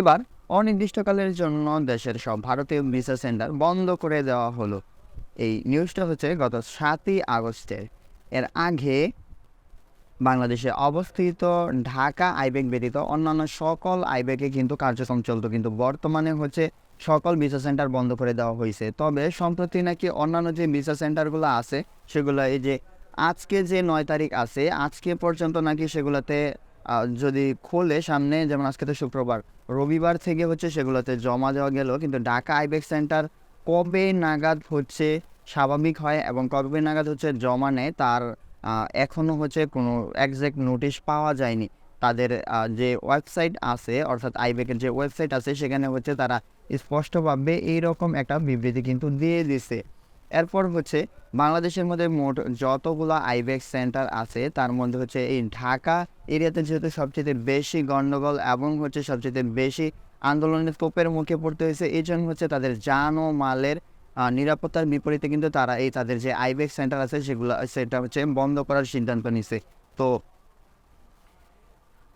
এবার অনির্দিষ্টকালের জন্য দেশের সব ভারতীয় ভিসা সেন্টার বন্ধ করে দেওয়া হলো। এই নিউজটা হচ্ছে গত সাতই আগস্টের এর আগে বাংলাদেশে অবস্থিত ঢাকা আইবেক ব্যতীত অন্যান্য সকল আইবেকে কিন্তু কার্যক্রম চলতো, কিন্তু বর্তমানে হচ্ছে সকল ভিসা সেন্টার বন্ধ করে দেওয়া হয়েছে। তবে সম্প্রতি নাকি অন্যান্য যে ভিসা সেন্টারগুলো আছে, সেগুলো এই যে আজকে যে নয় তারিখ আছে, আজকে পর্যন্ত নাকি সেগুলোতে যদি খোলে সামনে, যেমন আজকে তো শুক্রবার, রবিবার থেকে হচ্ছে সেগুলোতে জমা দেওয়া গেল। কিন্তু ঢাকা আইবেক সেন্টার কবে নাগাদ হচ্ছে স্বাভাবিক হয় এবং কবে নাগাদ হচ্ছে জমা নেয়, তার এখনও হচ্ছে কোনো একজ্যাক্ট নোটিশ পাওয়া যায়নি। তাদের যে ওয়েবসাইট আছে, অর্থাৎ আইবেকের যে ওয়েবসাইট আছে, সেখানে হচ্ছে তারা স্পষ্টভাবে এইরকম একটা বিবৃতি কিন্তু দিয়ে দিছে। এরপর হচ্ছে বাংলাদেশের মধ্যে মোট যতগুলো আইবেক সেন্টার আছে, তার মধ্যে হচ্ছে এই ঢাকা এরিয়াতে যেহেতু সবচেয়ে বেশি গণ্ডগোল এবং হচ্ছে সবচেয়ে বেশি আন্দোলনের তোপের মুখে পড়তে হয়েছে, এই জন্য হচ্ছে তাদের যান ও মালের নিরাপত্তার বিপরীতে কিন্তু তারা এই তাদের যে আইবেক সেন্টার আছে, সেগুলো সেটা হচ্ছে বন্ধ করার সিদ্ধান্ত নিছে তো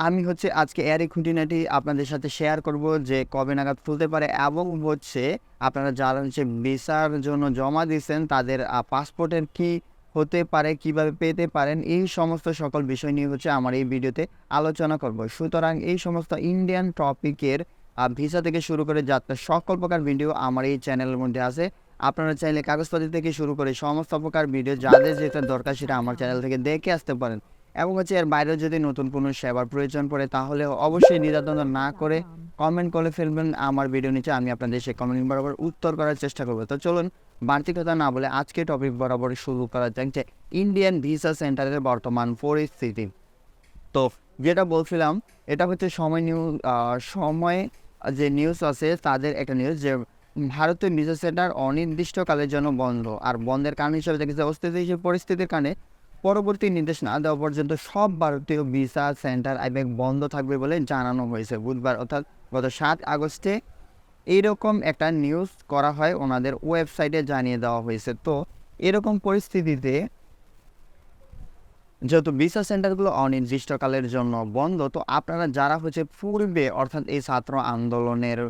আমি হচ্ছে আজকে এরই খুঁটিনাটি আপনাদের সাথে শেয়ার করব যে কবে নাগাদ খুলতে পারে এবং হচ্ছে আপনারা যারা হচ্ছে ভিসার জন্য জমা দিয়েছেন, তাদের পাসপোর্টের কি হতে পারে, কীভাবে পেতে পারেন, এই সমস্ত সকল বিষয় নিয়ে হচ্ছে আমার এই ভিডিওতে আলোচনা করব। সুতরাং এই সমস্ত ইন্ডিয়ান টপিকের ভিসা থেকে শুরু করে যাত্রা সকল প্রকার ভিডিও আমার এই চ্যানেলের মধ্যে আছে। আপনারা চাইলে কাগজপত্র থেকে শুরু করে সমস্ত প্রকার ভিডিও, যাদের যেটা দরকার সেটা আমার চ্যানেল থেকে দেখে আসতে পারেন। এবং হচ্ছে এর বাইরে যদি নতুন কোনো সেবার প্রয়োজন পড়ে, তাহলে অবশ্যই দ্বিধাদ্বন্দ্ব না করে কমেন্ট করে ফেলবেন। আমার ভিডিও নিচে আমি আপনাদের সেই কমেন্ট বরাবর উত্তর করার চেষ্টা করব। তো চলুন, বাড়তি কথা না বলে আজকে টপিক বরাবর শুরু করা যাক যে ইন্ডিয়ান ভিসা সেন্টারের বর্তমান পরিস্থিতি। তো যেটা বলছিলাম, এটা হচ্ছে সময় নিউজ সময়, যে নিউজ আছে, তাদের একটা নিউজ যে ভারতীয় ভিসা সেন্টার অনির্দিষ্টকালের জন্য বন্ধ। আর বন্ধের কারণ হিসেবে দেখেছে, অস্থিতিশীল পরিস্থিতির কারণে পরবর্তী নির্দেশ না দেওয়া পর্যন্ত সব ভারতীয় ভিসা সেন্টার আইবেক বন্ধ থাকবে বলে জানানো হয়েছে। বুধবার অর্থাৎ গত সাত আগস্টে এইরকম একটা নিউজ করা হয়, ওনাদের ওয়েবসাইটে জানিয়ে দেওয়া হয়েছে। তো এরকম পরিস্থিতিতে যেহেতু ভিসা সেন্টারগুলো অনির্দিষ্টকালের জন্য বন্ধ, তো আপনারা যারা হচ্ছে পূর্বে অর্থাৎ এই ছাত্র আন্দোলনের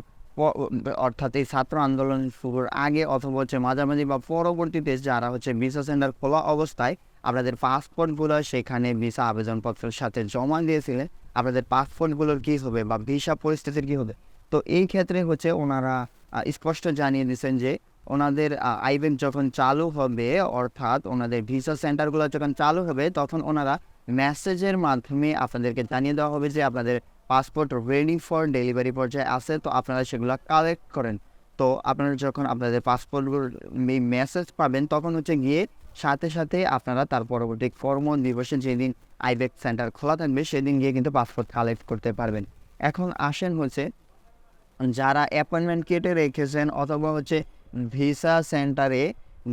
অর্থাৎ এই ছাত্র আন্দোলন শুরুর আগে অথবা হচ্ছে মাঝামাঝি বা পরবর্তীতে যারা হচ্ছে ভিসা সেন্টার খোলা অবস্থায় আপনাদের পাসপোর্টগুলো সেখানে ভিসা আবেদনপত্রের সাথে জমা দিয়েছিলেন আপনাদের পাসপোর্টগুলোর কী হবে বা ভিসা পরিস্থিতির কী হবে? তো এই ক্ষেত্রে হচ্ছে ওনারা স্পষ্ট জানিয়ে দিয়েছেন যে ওনাদের আইবেক যখন চালু হবে, অর্থাৎ ওনাদের ভিসা সেন্টারগুলো যখন চালু হবে, তখন ওনারা মেসেজের মাধ্যমে আপনাদেরকে জানিয়ে দেওয়া হবে যে আপনাদের পাসপোর্ট রেডি ফর ডেলিভারি পর্যায়ে আছে, তো আপনারা সেগুলো কালেক্ট করেন। তো আপনারা যখন আপনাদের পাসপোর্টগুলো মেসেজ পাবেন, তখন হচ্ছে গিয়ে সাথে সাথে আপনারা তার পরবর্তী কর্ম দিবসে যেদিন আইবেক সেন্টার খোলা থাকবে, সেদিন গিয়ে কিন্তু পাসপোর্ট কালেক্ট করতে পারবেন। এখন আসেন হচ্ছে, যারা অ্যাপয়েন্টমেন্ট কেটে রেখেছেন অথবা হচ্ছে ভিসা সেন্টারে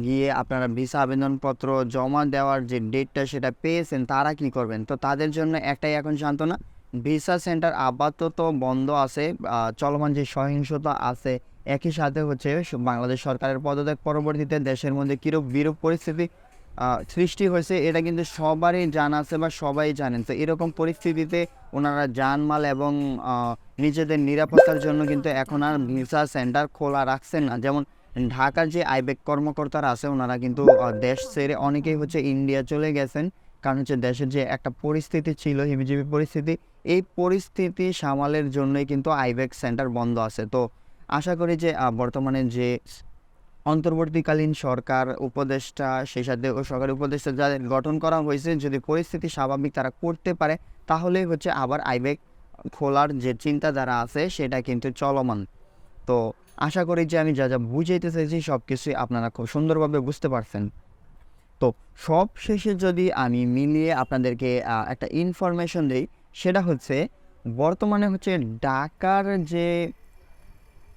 গিয়ে আপনারা ভিসা আবেদনপত্র জমা দেওয়ার যে ডেটটা সেটা পেয়েছেন, তারা কি করবেন? তো তাদের জন্য একটাই এখন সান্ত্বনা, ভিসা সেন্টার আপাতত বন্ধ আছে চলমান যে সহিংসতা আছে একই সাথে হচ্ছে বাংলাদেশ সরকারের পদত্যাগ পরবর্তীতে দেশের মধ্যে কিরূপ বিরূপ পরিস্থিতি সৃষ্টি হয়েছে, এটা কিন্তু সবারই জানা আছে বা সবাই জানেন। তো এরকম পরিস্থিতিতে ওনারা জানমাল এবং নিজেদের নিরাপত্তার জন্য কিন্তু এখন আর ভিসা সেন্টার খোলা রাখছেন না। যেমন ঢাকার যে আইবেক কর্মকর্তারা আছে, ওনারা কিন্তু দেশ ছেড়ে অনেকেই হচ্ছে ইন্ডিয়া চলে গেছেন। কারণ হচ্ছে দেশের যে একটা পরিস্থিতি ছিল হিবিজিবি পরিস্থিতি, এই পরিস্থিতি সামালের জন্যই কিন্তু আইবেক সেন্টার বন্ধ আছে। তো আশা করি যে বর্তমানে যে অন্তর্বর্তীকালীন সরকার উপদেষ্টা, সেই সাথে সরকারি উপদেষ্টা যাদের গঠন করা হয়েছে, যদি পরিস্থিতি স্বাভাবিক তারা করতে পারে, তাহলেই হচ্ছে আবার আইবেক খোলার যে চিন্তাধারা আছে, সেটা কিন্তু চলমান। তো আশা করি যে, আমি যা যা বুঝাইতে চাইছি সব কিছুই আপনারা খুব সুন্দরভাবে বুঝতে পারছেন। তো সব শেষে যদি আমি মিলিয়ে আপনাদেরকে একটা ইনফরমেশন দিই, সেটা হচ্ছে বর্তমানে হচ্ছে ঢাকার যে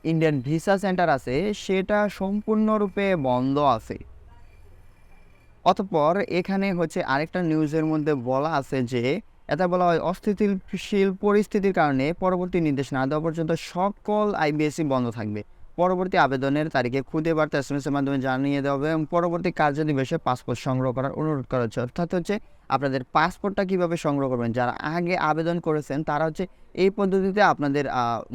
ইন্ডিয়ান ভিসা সেন্টার আছে, সেটা সম্পূর্ণরূপে বন্ধ আছে। অতপর এখানে হচ্ছে আরেকটা নিউজের মধ্যে বলা আছে যে এটা বলা হয় অস্থিতিশীল পরিস্থিতির কারণে পরবর্তী নির্দেশ না দেওয়া পর্যন্ত সকল আইবিএসি বন্ধ থাকবে। পরবর্তী আবেদনের তারিখে খুদে বার্তা এস এর মাধ্যমে জানিয়ে দেওয়া হবে এবং পরবর্তী কার্যদিবসে পাসপোর্ট সংগ্রহ করার অনুরোধ করা হচ্ছে, অর্থাৎ হচ্ছে আপনাদের পাসপোর্টটা কীভাবে সংগ্রহ করবেন, যারা আগে আবেদন করেছেন তারা হচ্ছে এই পদ্ধতিতে আপনাদের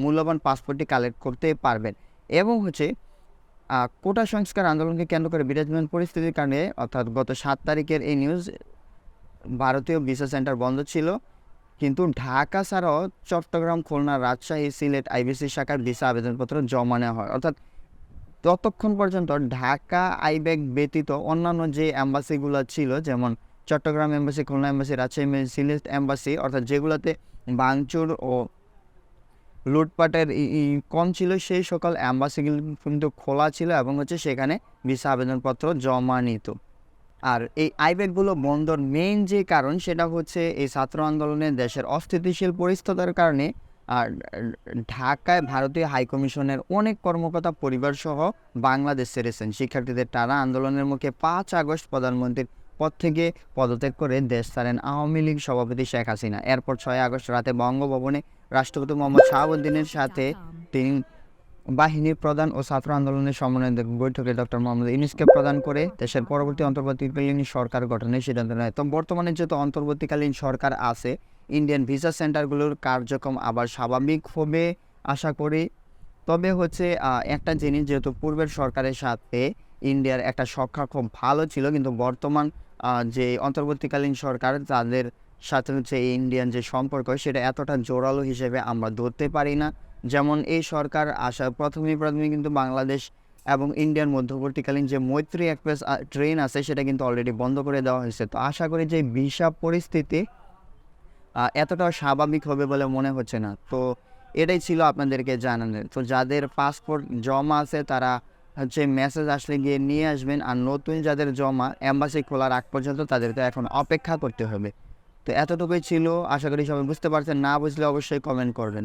মূল্যবান পাসপোর্টটি কালেক্ট করতে পারবেন এবং হচ্ছে কোটা সংস্কার আন্দোলনকে কেন্দ্র করে বিরাজমান পরিস্থিতির কারণে, অর্থাৎ গত সাত তারিখের এই নিউজ ভারতীয় ভিসা সেন্টার বন্ধ ছিল। কিন্তু ঢাকা ছাড়াও চট্টগ্রাম, খুলনা, রাজশাহী, সিলেট, আইবিসি শাখার ভিসা আবেদনপত্র জমা নেওয়া হয়। অর্থাৎ ততক্ষণ পর্যন্ত ঢাকা আইব্যাক ব্যতীত অন্যান্য যে অ্যাম্বাসিগুলো ছিল, যেমন Chattogram embassy, Khulna embassy, Rajshahi Sylhet embassy, অর্থাৎ যেগুলোতে বাংচুর ও লুটপাটের কম ছিল, সেই সকল অ্যাম্বাসিগুলো কিন্তু খোলা ছিল এবং হচ্ছে সেখানে ভিসা আবেদনপত্র জমা নিত। আর এই আইব্যাকগুলো বন্ধর মেইন যে কারণ সেটা হচ্ছে এই ছাত্র আন্দোলনে দেশের অস্থিতিশীল পরিস্থিতির কারণে আর ঢাকায় ভারতীয় হাইকমিশনের অনেক কর্মকর্তা পরিবার সহ বাংলাদেশ ছেড়েছেন। শিক্ষার্থীদের টানা আন্দোলনের মুখে পাঁচ আগস্ট প্রধানমন্ত্রীর পদ থেকে পদত্যাগ করে দেশ ছাড়েন আওয়ামী লীগ সভাপতি শেখ হাসিনা। এরপর ছয় আগস্ট রাতে বঙ্গভবনে রাষ্ট্রপতি মোহাম্মদ শাহাবুদ্দিনের সাথে তিনি বাহিনীর প্রধান ও ছাত্র আন্দোলনের সমন্বয়ক বৈঠকে ডক্টর মোহাম্মদ ইউনুসকে প্রদান করে দেশের পরবর্তী অন্তর্বর্তীকালীন সরকার গঠনের সিদ্ধান্ত নেয়। তো বর্তমানে যেহেতু অন্তর্বর্তীকালীন সরকার আছে, ইন্ডিয়ান ভিসা সেন্টারগুলোর কার্যক্রম আবার স্বাভাবিক হবে আশা করি। তবে হচ্ছে একটা জিনিস যেহেতু পূর্বের সরকারের সাথে ইন্ডিয়ার একটা সখ্যা খুব ভালো ছিল, কিন্তু বর্তমান যে অন্তর্বর্তীকালীন সরকার, তাদের সাথে হচ্ছে ইন্ডিয়ান যে সম্পর্ক, সেটা এতটা জোরালো হিসেবে আমরা ধরতে পারি না। যেমন এই সরকার আসা প্রথমেই প্রথমে কিন্তু বাংলাদেশ এবং ইন্ডিয়ার মধ্যবর্তীকালীন যে মৈত্রী এক্সপ্রেস ট্রেন আছে, সেটা কিন্তু অলরেডি বন্ধ করে দেওয়া হয়েছে। তো আশা করি যে ভিসা পরিস্থিতি এতটাও স্বাভাবিক হবে বলে মনে হচ্ছে না। তো এটাই ছিল আপনাদেরকে জানানোর তো যাদের পাসপোর্ট জমা আছে, তারা হচ্ছে মেসেজ আসলে গিয়ে নিয়ে আসবেন। আর নতুন যাদের জমা অ্যাম্বাসি খোলার আগ পর্যন্ত তাদেরকে এখন অপেক্ষা করতে হবে। তো এতটুকুই ছিল। আশা করি সবাই বুঝতে পারছেন। না বুঝলে অবশ্যই কমেন্ট করবেন।